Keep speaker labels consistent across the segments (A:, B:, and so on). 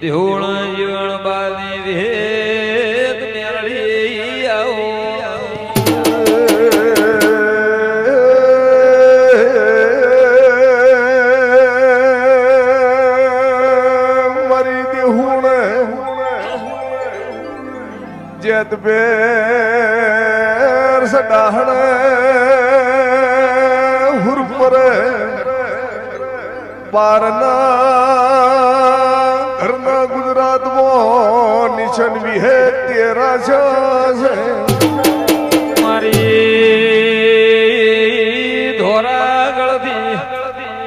A: દેહુણ જીવન બાની વેદ મેળવી આવો
B: મારી દેહુણ જેત બેર સડાહણ હુર પર ગુજરાતમાં નિશન વિહે તેરા છે.
A: મારી ધોરા ગળથી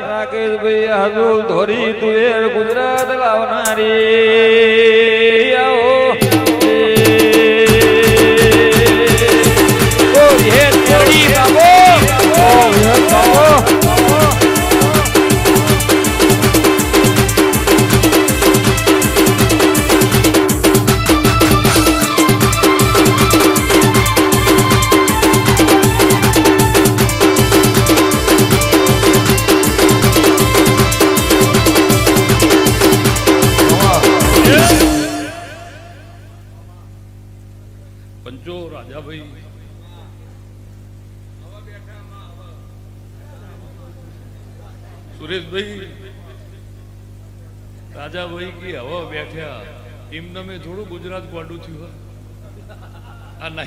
A: રાકેશભાઈ હજુ ધોરી તુવેર ગુજરાત લાવનારી.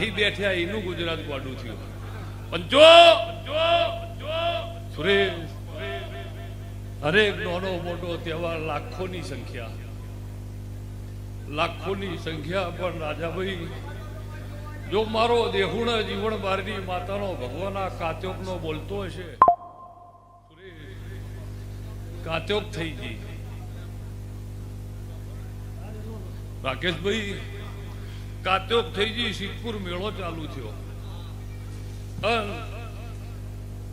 C: આ બેઠ્યા એનું ગુજરાત ગોડું થયું. પંચો સુરેશ, હરેક નાનો મોટો તહેવાર લાખોની સંખ્યા. લાખોની સંખ્યા પણ રાજાભાઈ, જો મારો દેહુણ જીવન બારની માતાનો ભગવાન કાત્યોકનો બોલતો હશે કાત્યોક થઈ ગઈ. રાકેશભાઈ કાત્યોક થઈ જઈ સિદ્ધપુર મેળો ચાલુ થયો.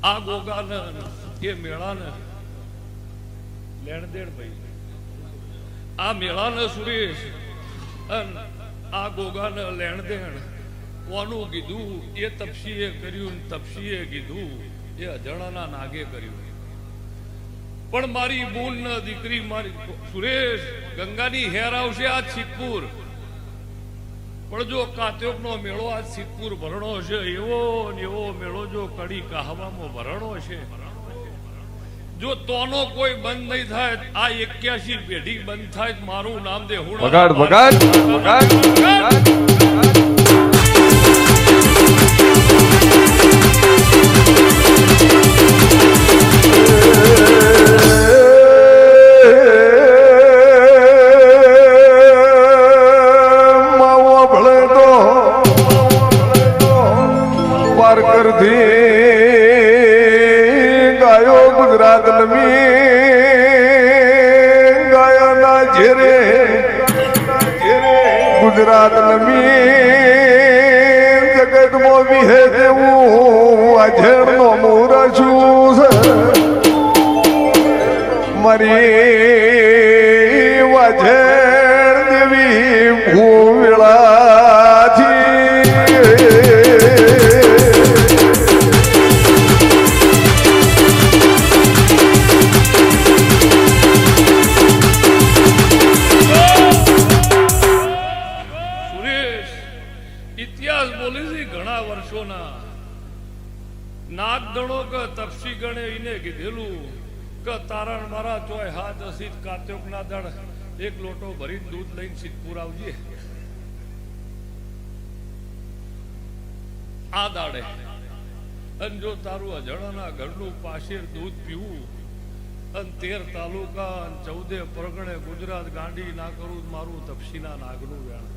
C: આ ગોગાને એ મેળાને લેણ દેણ ભાઈ. આ મેળાને સુરેશ આ ગોગાને લેણ દેણ કોનું કીધું? એ તપસીએ કર્યું તપસીએ કીધું. એ અજાણાના નાગે કર્યું. પણ મારી બૂન દીકરી, મારી સુરેશ ગંગાની હેર આવશે આ સિદ્ધપુર પણ જો કાત્યોકનો મેળો આ સિદ્ધપુર ભરણો છે એવો ને એવો મેળો જો કડી કહાવામાં ભરણો છે. જો તોનો કોઈ બંધ નહીં થાય આ એક્યાસી પેઢી બંધ થાય મારું નામ દે હું
B: વગાડ વગાડ વગાડ ગુજરાત નમી મો વિહે દેવું અજેર નો મૂર છે મારી
C: સિદ્ધપુર આવજે. આ દાડે. અને જો તારું અજણાના ઘરનું પાશેર દૂધ પીવું, અને તેર તાલુકા અને ચૌદે પરગણે ગુજરાત ગાંડી ના કરું મારું તપસીના નાગનું વેણ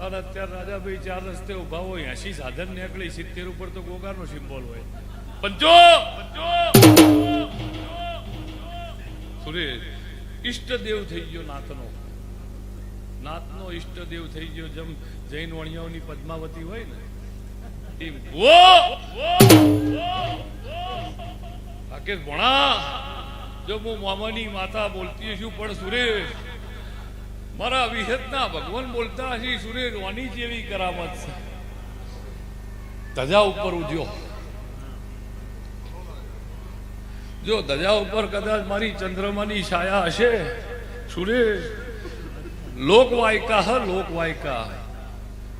C: અને અત્યારે રાજાભાઈ ચાર રસ્તે ઊભા હોય એસી સાધન નીકળી, સિત્તેર ઉપર તો ગોગાનો સિમ્બોલ હોય. પંચો! સુરેશ, ઈષ્ટદેવ થઈ ગયો નાથનો નાતનો ઈષ્ટદેવ થઈ ગયો જેમ જૈન વણિયાઓની પદ્માવતી હોય ને. રાકેશ ભણા, જો હું મામાની માતા બોલતી છું, પણ સુરેશ, મારા વિહતના ભગવાન બોલતા હશે, સુરેશ વાની જેવી કરામત છે. ધજા ઉપર ઉજ્યો. જો ધજા ઉપર કદાચ મારી ચંદ્રમાની છાયા હશે, સુરેશ લોકવાયકા હ, લોકવાયકા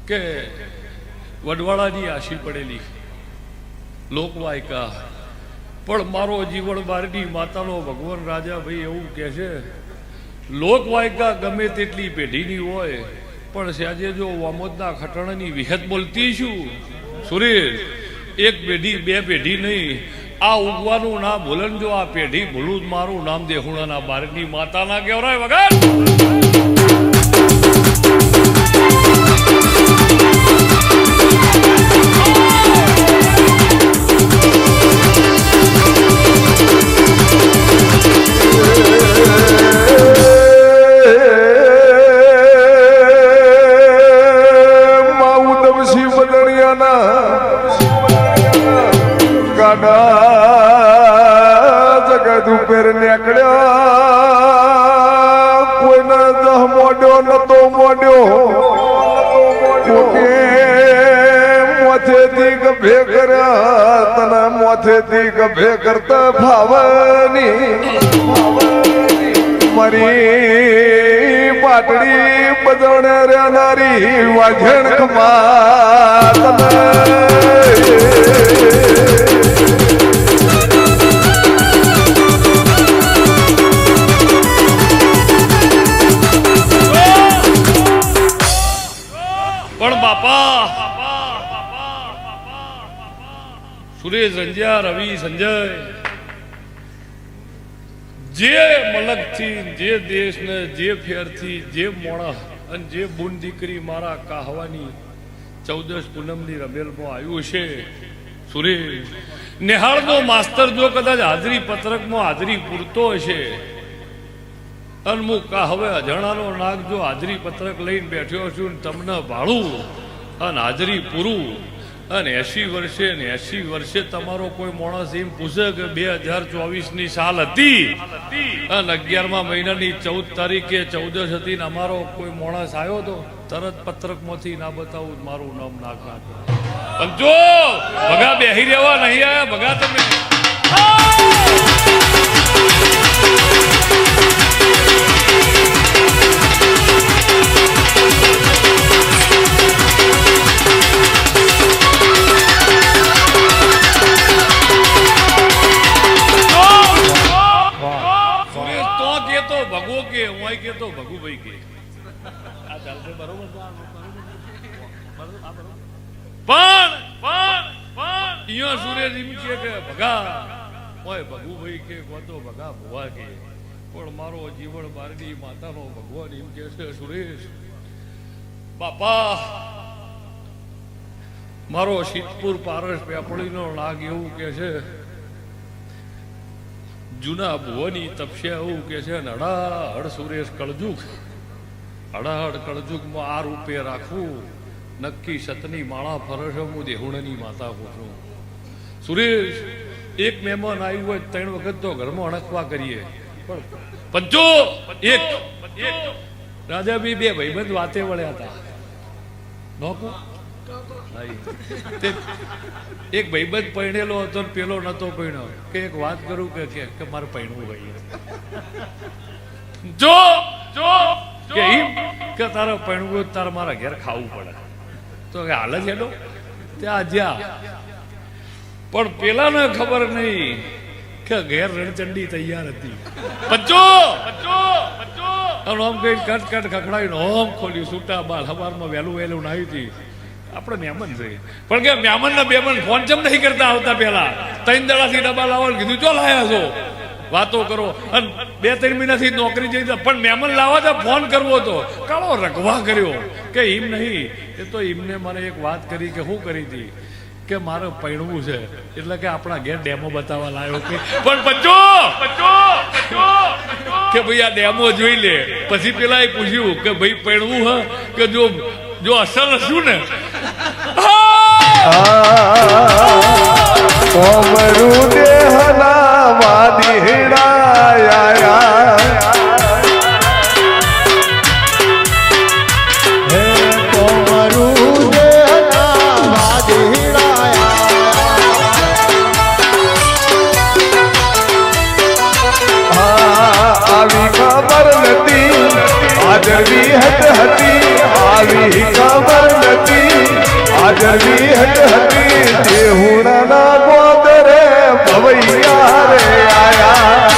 C: કે વડવાળાની આશી પડેલી. લોકવાયકા પણ મારો જીવન બારની માતાનો ભગવાન રાજા ભાઈ એવું કહે છે, લોકવાયકા ગમે તેટલી પેઢીની હોય, પણ સહેજે જો વામોદના ખટણની વિહત બોલતી છું, સુરેશ, એક પેઢી, બે પેઢી નહીં. આ ઉગવાનું ના ભૂલન જો આ પેઢી ભૂલું જ મારું નામ દેહુણાના બારની માતાના કહેવરાય વગર.
B: નતો મોડ્યો કોકે મોથેથી ગભે કર્યા તને મોથેથી ગભે કરતા ભાવની. મરી પાટડી બજવણે રહેનારી વાજણ કમા તને
C: સુરેશ રંજ્યા રવિ સંજય. જે મલકથી, જે દેશને, જે ફેરથી, જે મોણા અને જે બુન દીકરી મારા કાહવાની ચૌદસ પૂનમની રમેલમાં આવ્યું છે સુરેશ નિહાળનો માસ્તર જો કદાચ હાજરી પત્રકમાં હાજરી પૂરતો હશે, અને હું કાહવે અજાણાનો નાગ જો હાજરી પત્રક લઈને બેઠ્યો છું ને તમને ભાડું અને હાજરી પૂરું. અને એસી વર્ષે ને એસી વર્ષે તમારો કોઈ માણસ એમ પૂછે કે બે હજાર ચોવીસની સાલ હતી. અને અગિયારમા મહિનાની ચૌદ તારીખે ચૌદસ હતી ને અમારો કોઈ માણસ આવ્યો તો તરત પત્રકમાંથી ના બતાવું મારું નામ નાખ નાખે જો ભગા બેહી રહેવા નહીં આયા, ભગા તમે. કે તો કેતો ભગુભાઈ કે. આ ચાલશે બરોબર પણ પણ પણ અહીંયા સુરેશ એમ કે કે ભગા ઓય ભગુભાઈ કે કો તો ભગા ભુવા કે. પણ મારો જીવન બારની માતાનો ભગવાન એમ કે છે સુરેશ બાપા મારો સિદ્ધપુર પારસ પેપળીનો નાગ એવું કે છે જૂના ભુવની તપસ્યા એવું કે છે ને, અડાહડ સુરેશ કળજુગ. અડાહડ કળજુગમાં આ રૂપે રાખવું, નક્કી સતની માળા ફરશે હું દેહુણની માતા પૂછું સુરેશ, એક મહેમાન આવ્યું હોય ત્રણ વખત તો ઘરમાં અણકવા કરીએ. પંચો, એક. રાજા બી બે ભાઈબંધ વાતે વળ્યા હતા. નોકુ. તે એક ભાઈબંધ પરણેલો હતો ને પેલો નતો પરણ્યો. કે એક વાત કરું કે કે કે મારે પરણવું ભાઈ જો જો કે એમ કે તારે પરણવું તારે મારા ઘેર ખાવું પડે. તો કે હાલ જ હેડો. ત્યાં જ્યાં. પણ પેલાને ખબર નહીં કે ઘેર રણચંડી તૈયાર હતી. પચ્ચો પચ્ચો પચ્ચો અને આમ કઈ કટ કટ ખખડાવીને ઓમ ખોલ્યું. છૂટા બાલ. સવારમાં વહેલું વહેલું નાહી હતી. આપણે મહેમાન છે. પણ કે મહેમાન ના બેમન ફોન ચમ નહીં કરતા આવતા પહેલા? ત્રણ દડાથી ડબ્બા લાવવાનું કીધું ચો લાયા છો? વાતો કરો. અને બે, ત્રણ મહિનાથી નોકરી જઈ પણ મહેમાન લાવવા તો ફોન કરવો હતો. કાળો રગવા કર્યો કે એમ નહીં. એ તો એમને મને એક વાત કરી કે શું કરી હતી? કે મારે પૈણવું છે. એટલે કે આપણા ઘેર ડેમો બતાવવા લાવ્યો કે પણ બચ્ચો! કે ભાઈ આ ડેમો જોઈ લે. પછી પેલા એ પૂછ્યું કે ભાઈ પૈણવું હ? કે જો જો અસલ હશું ને
B: કોમરું દેહના વાદીડાયા
A: હે કોમરું દેહના વાદીડાયા
B: આવી ખબર નથી આદરવી હટ હતી આવી ખબર નથી. આદરવી હટ હતી દેહુણાના ગોદરે ભવૈયા રે આયા.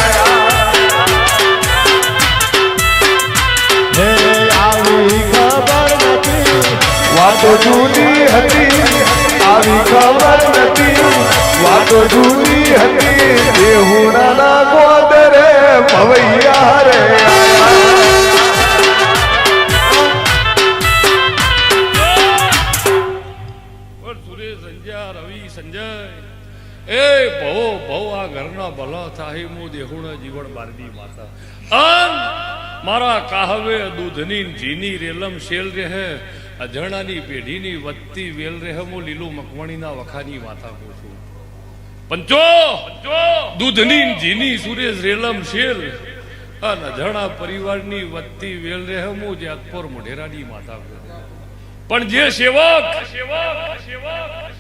B: વાતો જૂની હતી, આવી ખબર નથી. વાતો જૂની હતી દેહુણાના ગોદરે ભવૈયા રે
C: એ ભવો, ભવ, આ ઘરના ભલા થાય મુ દેહુણ જીવન બારડી માતા. અન મારા કાહવે દૂધની જીની રેલમ શેલ રહે અજણાની પેઢીની વધતી વેલ રહે, હું લીલું મકવાણીના વખાની માતા કહું છું. પંચો દૂધની જીની સુરેશ રેલમ શેલ અને અજણા પરિવારની વધતી વેલ રહે, હું જેતપુર મોઢેરાની માતા કહું પણ જે સેવક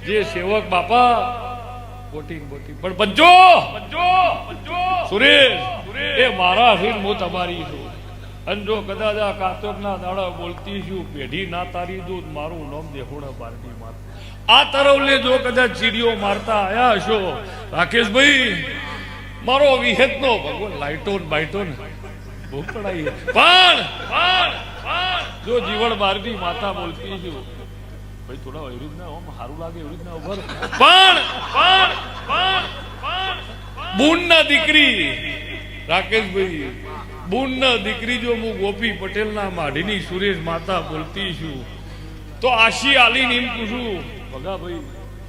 C: જે સેવક બાપા બોટી બોટિંગ પણ પંચો સુરેશ! એ મારા હિન હું તમારી છું. અને જો કદાચ આ કાતોકના દાડા બોલતી છું પેઢી ના તારી દૂધ મારું નામ દેખોડા બારડી માર. આ તરવલે જો કદાચ ચીડીઓ મારતા આયા હશો રાકેશભાઈ મારો વિહેતનો ભગવાન લાઈટો બાઈટો ને ભૂખ પડાઈ પણ પણ પણ. જો જીવન બારડી માતા બોલતી છું ભાઈ થોડા એવી રીતના આમ સારું લાગે એવી રીતના ઉભર પણ પણ પણ પણ બુનના દીકરી રાકેશભાઈ બુનના દીકરી જો હું ગોપી પટેલના માઢીની સુરેશ માતા બોલતી છું તો આશી આલીને એમ પૂછું ભગાભાઈ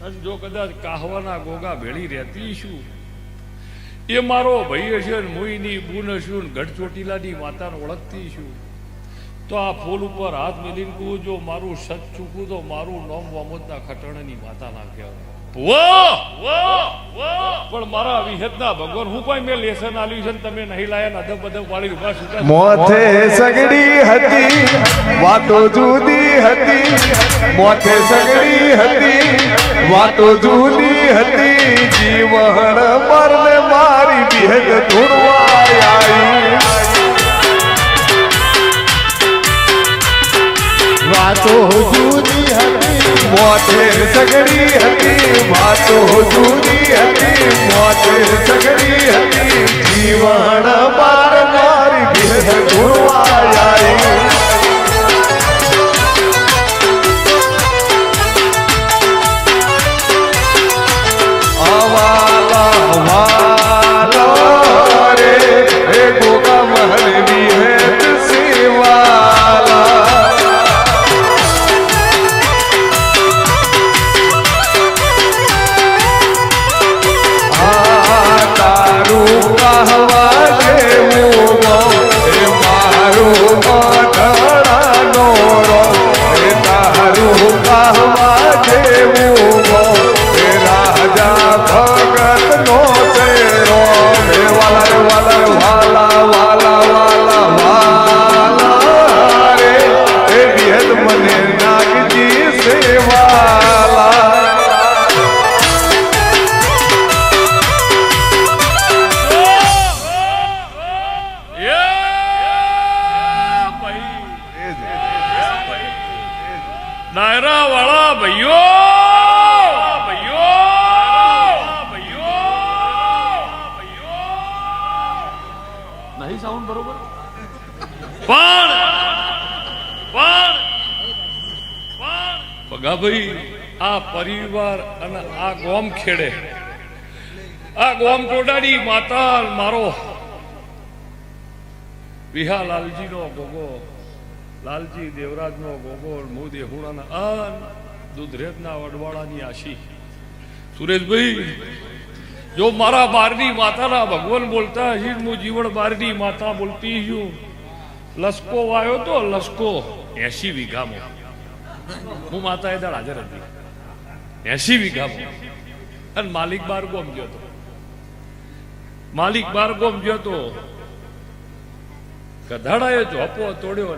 C: અને જો કદાચ કાહવાના ગોગા ભેળી રહેતી છું. એ મારો ભાઈ હશે ને મુઈની બુન હશું ને ગઢ ચોટીલાની માતાને ઓળખતી છું. તો આ ફૂલ ઉપર હાથ મેલીને કહું જો મારું સચ ચૂકું તો મારું નામ વામોદના ખટણની માતા ના કહેવાય વાહ વાહ વાહ પણ મારા વિહતના ભગવાન હું કોઈ મેં લેસન આલ્યું છે તમે નહીં લાયા ને અદબ અદબ વાળી ઊભા છૂટા
B: મોથે સગડી હતી વાતો જુદી હતી. મોથે સગડી હતી વાતો જુદી હતી. જીવન મરને મારી વિહેત ધૂળવા આવી
A: વાતો જુદી હતી,
B: મોટે સગડી હતી, વાતો જુદી હતી, મોટે સગડી હતી. જીવન પાર મારી ધૂળવા
C: પગાભાઈ આ પરિવાર અને આ ગોમ ખેડે. આ ગોમ ટોડાની માતા મારો વિહા લાલજીનો ગોગો, લાલજી દેવરાજનો ગોગો મોદી હુણાના અન દુધરેજના વડવાળાની આશી. સુરેશભાઈ, જો મારા બારની માતાના ભગવાન બોલતા હશે, હું જીવન બારની માતા બોલતી છું લસકો વાયો તો લસકો એસી વીઘામાં. હું માતા એ દાડ હાજર હતી. એસી વીઘામાં. અને માલિક બાર ગોમ ગયો હતો. માલિક બાર ગોમ ગયો તો કધાડાએ ઝોપો તોડ્યો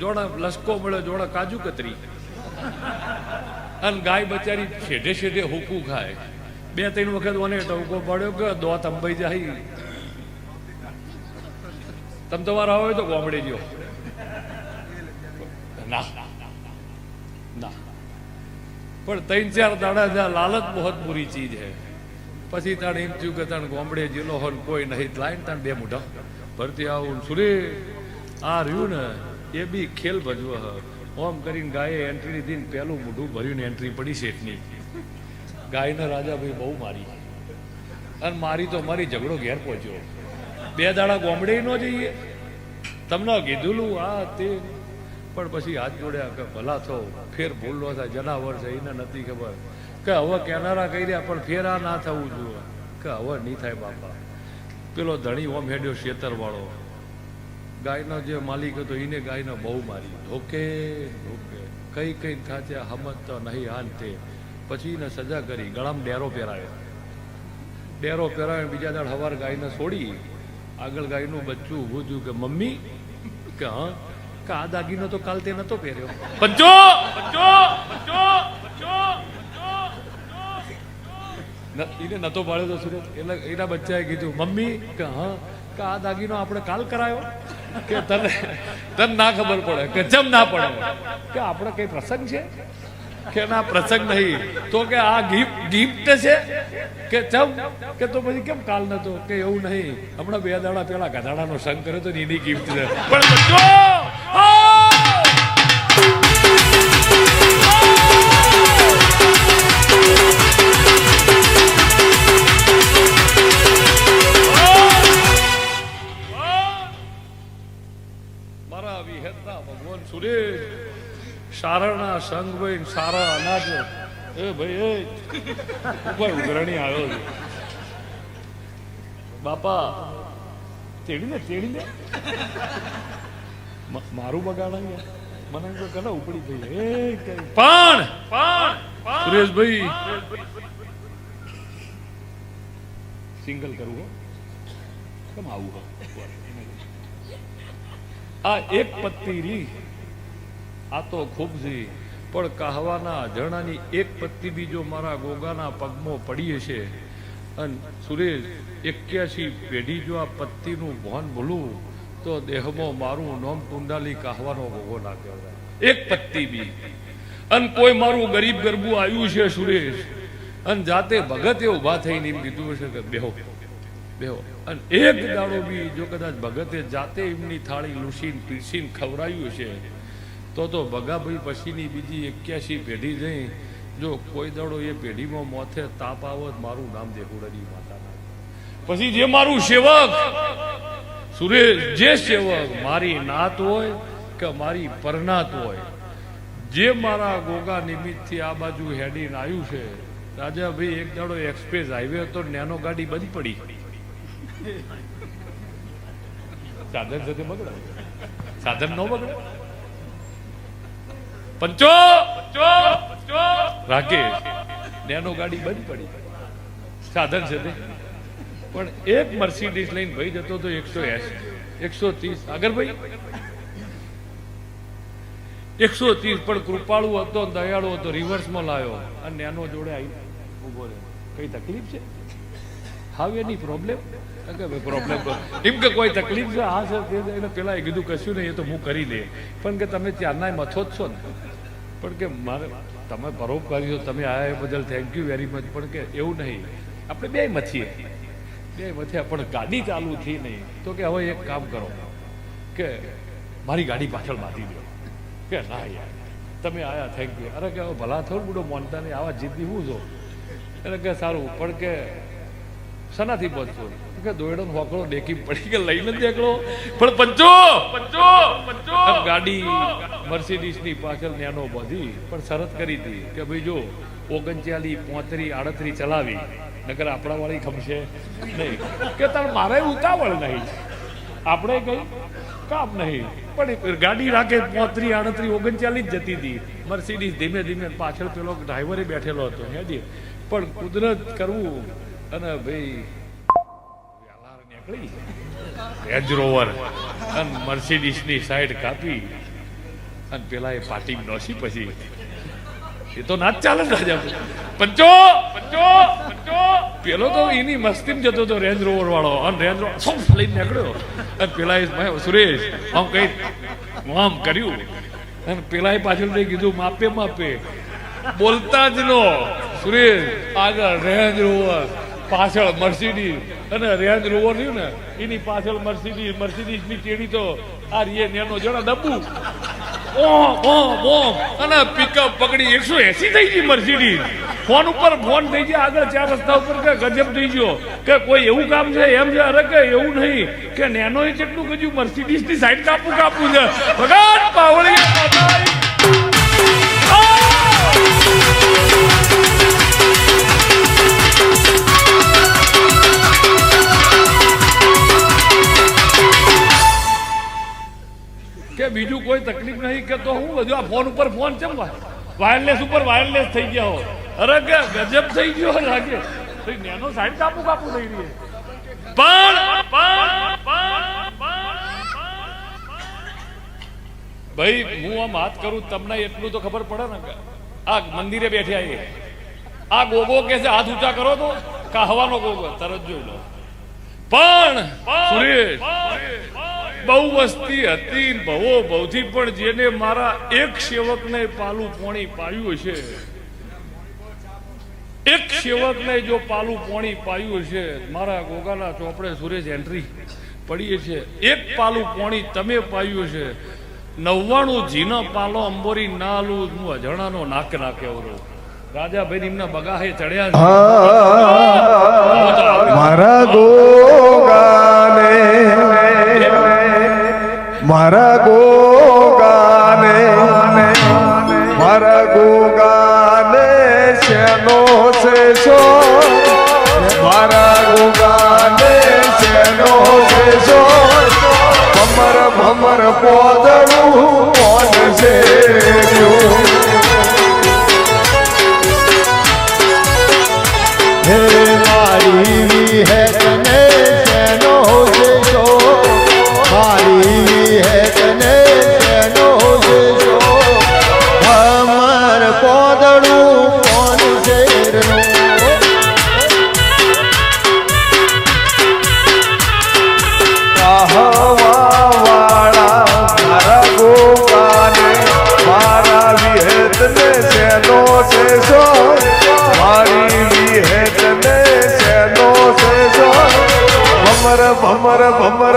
C: જોડા લસકો મળ્યો, જોડા કાજુ કતરી. અને ગાય બચારી છેડે છેડે હુકું ખાય. બે ત્રણ વખત મને ટવકો પડ્યો કે દોત અંબાઈ જાય. તમ તમારા હોય તો ગોમડી ગયો. ના. પણ ત્રણ ચાર દાડા જ્યાં લાલચ બહુ બુરી ચીજ હે. પછી તણે એમ થયું કે તાણ ગોમડે જીલો હોય ને કોઈ નહીં લાઈન તાણ બે મોઢા. ભરતી આવું, સુરે, આ રહ્યું ને, એ બી ખેલ ભજવો ઓમ કરીને ગાયે એન્ટ્રી લીધી ને પેલું મોઢું ભર્યું ને એન્ટ્રી પડી શેઠની. ગાયને રાજાભાઈ બહુ મારી. અને મારી તો મારી ઝઘડો ઘેર પહોંચ્યો. બે દાડા ગોમડે ન જઈએ. તમને કીધું આ તે પણ પછી હાથ જોડ્યા કે ભલા થો ફેર ભૂલ ન થાય, જનાવર છે, એને નથી ખબર. કે હવે કેનારા કહી રહ્યા પણ ફેર આ ના થવું જોઈએ. કે હવે નહીં થાય બાપા. પેલો ધણી ઓમ હેડ્યો શેતરવાળો. ગાયનો જે માલિક હતો એને ગાયનો બહુ મારી. ધોકે ધોકે. કઈ કઈ થાચે હમત તો નહીં હાલ તે. પછી એને સજા કરી, ગળામાં ડેરો પહેરાવ્યો ડેરો પહેરાવ્યો બીજા દાડ હવાર ગાયને છોડી, આગળ ગાયનું બચ્ચું ઊભું થયું કે, મમ્મી, કે હા કે આ દાગીનો તો કાલ તે નતો પહેર્યો. પંચો પંચો પંચો પંચો એને નતો પાડ્યો તો સુરત. એટલે એના બચ્ચાએ કીધું, મમ્મી, કે હા, કે આ દાગીનો આપણે કાલ કરાયો? કે તને તને ના ખબર પડે, કે જમ ના પડે. કે આપણે કઈ પ્રસંગ છે? કે ના, પ્રસંગ નહીં. તો કે આ ગિફ્ટ ગિફ્ટ છે? કે ચમ કે તો પછી કેમ કાલ નતો? કે એવું નહીં. હમણાં બે દાડા પેલા ગધાડાનો સંગ કર્યો તો એની ગિફ્ટ છે. પણ સારા અનાજ એ ભાઈ એ. ઉપર ઉઘરણી આવ્યો છે. બાપા તેડીને તેડીને? મ- મારું બગાડા મને તો કે ઉપડી થઈ એ પણ! પણ! સુરેશભાઈ! સિંગલ કરવું હો. કેમ આવું હો? આ એક પત્તી રી. આ તો ખૂબ છે પણ કહાવાના અજરણાની એક પત્તી બી જો મારા ગોગાના પગમાં પડી હશે. અને સુરેશ એક્યાસી પેઢી જો આ પત્તીનું ભાન ભૂલું, તો દેહમાં મારું નોમ કુંડાલી કહાવાનો ગોગો ના કહેવાય. એક પત્તી બી. અને કોઈ મારું ગરીબ ગરબું આવ્યું છે સુરેશ, અને જાતે ભગતે ઊભા થઈને એમ કીધું હશે કે બેહો બેહો. અને એક દાડો બી જો કદાચ ભગતે જાતે એમની થાળી લૂસીને પીસીને ખવડાયું છે તો તો ભગાભાઈ પછીની બીજી એક્યાસી પેઢી જઈ, જો કોઈ દાડો એ પેઢીમાં મોથે તાપ આવત મારું નામ દેહુડરી માતાના. પછી જે મારું સેવક, સુરેશ, જે સેવક, મારી નાત હોય કે મારી પરનાત હોય, જે મારા ગોગા નિમિત્તથી આ બાજુ હેડીને આવ્યું છે, રાજાભાઈ એક દાડો એક્સપ્રેસ હાઈવે હતો, નેનો ગાડી બંધ પડી. સાધન સાથે બગડે? સાધન ન બગડે? પંચો રાકેશ, નેનો ગાડી બંધ પડી. સાધન છે તે. પણ એક મર્સિડીઝ લઈને ભાઈ જતો તો એકસો એસી એકસો ત્રીસ. આગળ ભાઈ? એકસો ત્રીસ, પણ કૃપાળુ હતો દયાળુ હતો રિવર્સમાં લાવ્યો અને નેનો જોડે આવી ઊભો રહ્યો. કઈ તકલીફ છે? હાવ એની પ્રોબ્લેમ પ્રોબ્લેમ એમ કે કોઈ તકલીફ છે? હા સર એને પેલા એ કીધું, કશું નહીં, એ તો હું કરી દે. પણ કે તમે ત્યારના મથો જ છો ને. પણ કે મારે તમે પરોપકારી છો તમે એ બદલ થેન્ક યુ વેરી મચ પણ કે એવું નહીં. આપણે બે મથીએ. બે મથીએ પણ ગાડી ચાલુ થઈ નહીં. તો કે હવે એક કામ કરો. કે મારી ગાડી પાછળ બાંધી દો. કે ના યાર, તમે આયા થેન્ક યુ અરે કે ભલા થોડું બુડો મોનતા નહીં આવા જીદી હું છો એટલે કે સારું, પણ કે શનાથી પહોંચશો કે દોયડો હોકળો ડેકી પડી કે લઈને જ દેખલો પણ પંચો! પંચો પંચો ગાડી મર્સિડીઝની પાછળ નેનો બધી પણ શરત કરી હતી કે ભાઈ જો ઓગણચાલી પોતરી આડત્રી ચલાવી નગર આપણા વાળી ખમશે નહીં. કે તાર મારે ઉતાવળ નહીં. આપણે કઈ કામ નહીં. પણ ગાડી રાખે પોતરી આડત્રી ઓગણચાલીસ જતી હતી. મર્સિડીઝ ધીમે ધીમે પાછળ પેલો ડ્રાઈવરે બેઠેલો હતો. હેજી પણ કુદરત કરવું અને ભાઈ રેન્જ રોવર અને મર્સિડીઝની સાઈડ કાપી. અને પેલા એ પાટી નોસી પછી. એ તો ના ચાલે ને રાજા પંચો! પંચો! પંચો! પેલો તો એની મસ્તીમ જતો હતો રેન્જ રોવર વાળો. અને રેન્જ રોવર સોફ લઈને નીકળ્યો. અને પેલા એ સુરેશ, આમ કઈ આમ કર્યું? અને પેલા એ પાછળ કીધું, માપે માપે. બોલતા જ નો. સુરેશ, આગળ રેન્જ રોવર પાછળ મર્સિડીઝ અને રેન્જ રોવર રહ્યું ને, એની પાછળ મર્સિડીઝ મર્સિડીઝની ચેડી તો આ રીએ નેનો જણા દબુ ઓમ ઓમ ઓમ અને પિકઅપ પકડી, એકસો એસી થઈ ગઈ મર્સિડીઝ ફોન ઉપર ફોન થઈ ગયા, આગળ ચાર રસ્તા ઉપર કે ગજબ થઈ ગયો, કે કોઈ એવું કામ છે, એમ છે, અરે કે એવું નહીં, કે નેનો એ જેટલું કજું મર્સિડીઝની સાઈડ કાપું કાપવું છે. ભગવાન પાવળી બીજું કોઈ તકલીફ નહીં કે તો હું બધું આ ફોન ઉપર ફોન છે વાયરલેસ ઉપર વાયરલેસ થઈ ગયા હો અરે ગજબ થઈ ગયો લાગે. નેનો સાઈડ કાપું કાપું થઈ રહી ભાઈ, હું આમ વાત કરું તમને એટલું તો ખબર પડે ને આ મંદિરે બેઠ્યા આ ગોગો કે હાથ ઊંચા કરો તો? કાહવાનો ગોગો, તરત જોઈ લો. પણ સુરેશ બહુ વસ્તી હતી બહુ બહુથી પણ જેને મારા એક સેવકને પાલું પોણી પાયું છે એક સેવકને જો પાલું પોણી પાયું છે મારા ગોગાના ચોપડે સુરેશ એન્ટ્રી પડીએ છે એક પાલું પોણી તમે પાયું છે નવ્વાણું જીનો પાલો અંબોરી નાલું હું અજાણાનો નાક નાખે ઓરો રાજાભાઈ એમના બગાહે ચડ્યા.
B: મારા ગોગાને મારા ગોગાને મારા ગોગાને શેનો છે શો મારા ગોગાને શેનો છે શો ભમર ભમર પોદળું કોણ છે ગયું? ભમર ભમર ભમર.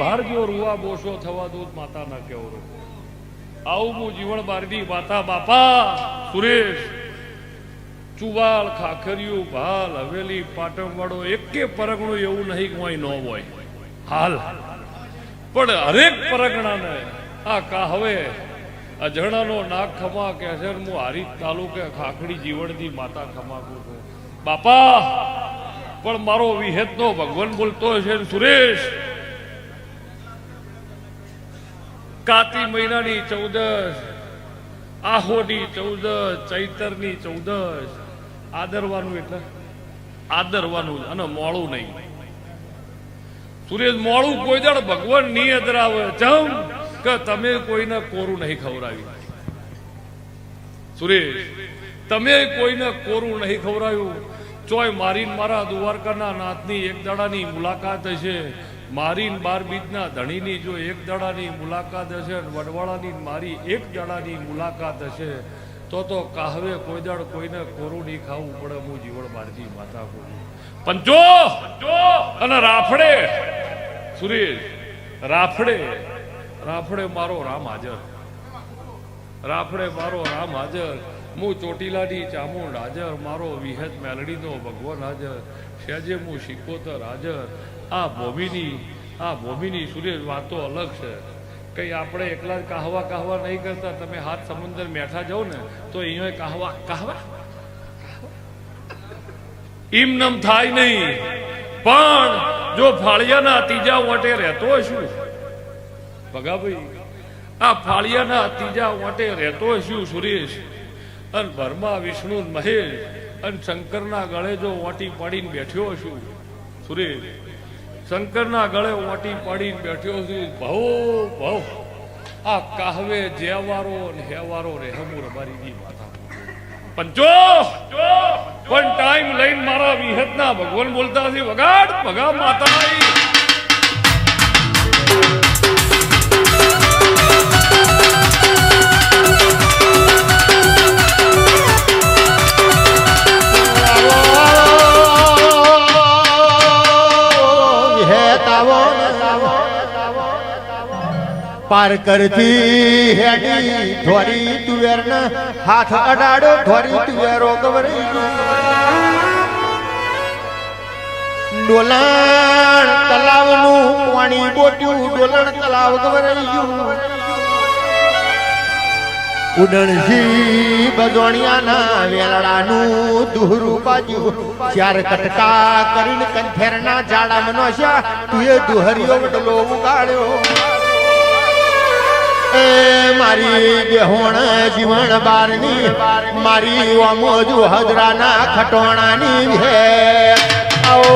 C: ભાર જો રૂવા બોસો થવા દૂધ માતા ના કેવરો આવું હું જીવન બારની માતા બાપા, સુરેશ, ચુવાલ ખાખરિયું ભાલ, હવેલી પાટણવાડો એકે પરગણું એવું નહીં કોઈ ન હોય. હાલ. પણ હરેક પરગણાને આ કા હવે, અજણાનો નાક ખમા કે છે હું હારી તાલુકે ખાખડી જીવણથી માતા ખમાકું છું. બાપા, પણ મારો વિહેતનો ભગવાન બોલતો છે સુરેશ કાતી મહિનાની ચૌદસ આહોની ચૌદસ ચૈતરની ચૌદસ આદરવાનું એટલે? આદરવાનું અને મોડું નહીં. સુરેશ મોડું કોઈ દળ ભગવાનની અદરાવે જમ કે તમે કોઈને કોરું નહીં ખવડાવ્યું. સુરેશ, તમે કોઈને કોરું નહીં ખવડાવ્યું. ચોય મારીને મારા દ્વારકાના નાથની એક દાડાની મુલાકાત હશે. મારી બાર બીજના ધણીની જો એક દાડાની મુલાકાત હશે ને વડવાળાની મારી એક દાડાની મુલાકાત હશે, તો તો કાહવે કોઈ દાડ કોઈને કોરું નહીં ખાવું પડે, હું જીવણ મારજી માતા કોરું. પંચો! અને રાફડે! સુરેશ, રાફડે! રાફડે મારો રામ હાજર. રાફડે મારો રામ હાજર. હું ચોટીલાની ચામુંડ હાજર. મારો વિહત મેલડીનો ભગવાન હાજર. સેજે હું શિકોતર હાજર. આ ભૂમિની આ ભૂમિની સુરેશ વાતો અલગ છે. કઈ આપણે એકલા જ કાહવા કાહવા નહીં કરતા, તમે હાથ સમુદ્ર મેઠા જાઓ ને, તો અહીંયા કાહવા કાહવા? ઇમનમ નમ થાય નહીં. પણ જો ફાળિયાના ત્રીજા વટે રહેતો શું? ભગાભાઈ, આ ફાળિયાના ત્રીજા વટે રહેતો શું, સુરેશ? અને ભરમાં વિષ્ણુ, મહેશ, અને શંકરના ગળે જો વાટી પાડીને બેઠ્યો છું સુરેશ શંકરના ગળે વાટી પાડીને બેઠ્યો છું. ભવો, ભવ. આ કાહવે જેવારો અને હેવારો રે હમુર અમારી માતા પંચો! પણ ટાઈમ લઈને મારા વિહતના ભગવાન બોલતા છે. વગાડ ભગા માતા
D: પાર કરતી હેડી, ધોરી તુવેર હાથ અડાડો, ધોરી તુવેરો ગવરી ડોલણ તલાવનું પાણી બોટ્યું, ડોલણ તલાવ ગવરાયું ઉડણજી બજોણિયાના વેલડાનું દુહરું બાજુ ચાર કટકા કરીને કંથેરના જાડામાં નોશ્યા તું એ દુહરિયો વડલો ઉગાડ્યો. એ મારી બેહોણ જીવણ બારની મારી ઓમોજુ હજરાના ખટોણાની ભે આવો